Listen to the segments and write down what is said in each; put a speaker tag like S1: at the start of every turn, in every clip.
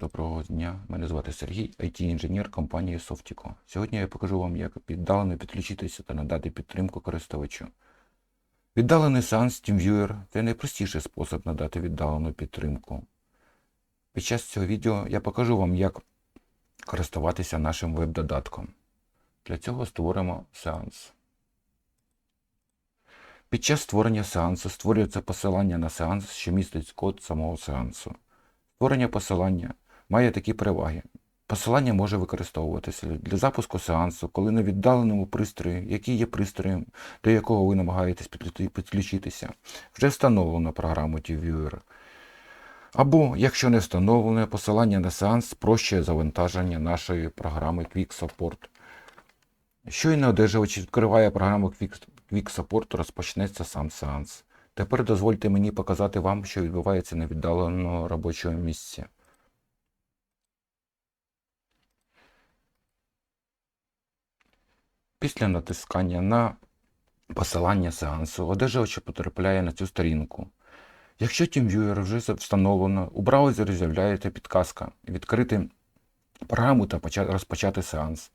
S1: Доброго дня, мене звати Сергій, IT-інженер компанії Softico. Сьогодні я покажу вам, як віддалено підключитися та надати підтримку користувачу. Віддалений сеанс TeamViewer – це найпростіший спосіб надати віддалену підтримку. Під час цього відео я покажу вам, як користуватися нашим веб-додатком. Для цього створимо сеанс. Під час створення сеансу створюється посилання на сеанс, що містить код самого сеансу. Створення посилання має такі переваги. Посилання може використовуватися для запуску сеансу, коли на віддаленому пристрої, який є пристроєм, до якого ви намагаєтесь підключитися, вже встановлено програму TeamViewer. Або, якщо не встановлене, посилання на сеанс спрощує завантаження нашої програми Quick Support. Щойно одержувач відкриває програму Quick Support, розпочнеться сам сеанс. Тепер дозвольте мені показати вам, що відбувається на віддаленому робочому місці. Після натискання на посилання сеансу одержувач потрапляє на цю сторінку. Якщо TeamViewer вже встановлено, у браузері з'являється підказка відкрити програму та розпочати сеанс.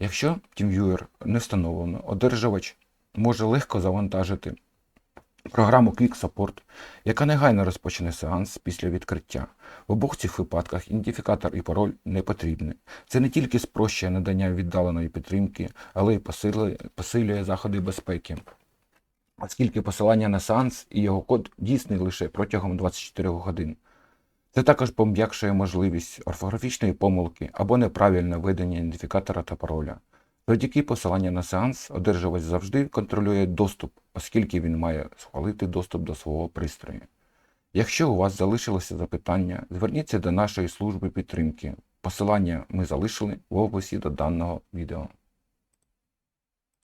S1: Якщо TeamViewer не встановлено, одержувач може легко завантажити програму Quick Support, яка негайно розпочне сеанс після відкриття. В обох цих випадках ідентифікатор і пароль не потрібні. Це не тільки спрощує надання віддаленої підтримки, але й посилює, заходи безпеки. Оскільки посилання на сеанс і його код дійсний лише протягом 24 годин. Це також пом'якшує можливість орфографічної помилки або неправильне введення ідентифікатора та пароля. Завдяки посиланню на сеанс одержувач завжди контролює доступ, оскільки він має схвалити доступ до свого пристрою. Якщо у вас залишилося запитання, зверніться до нашої служби підтримки. Посилання ми залишили в описі до даного відео.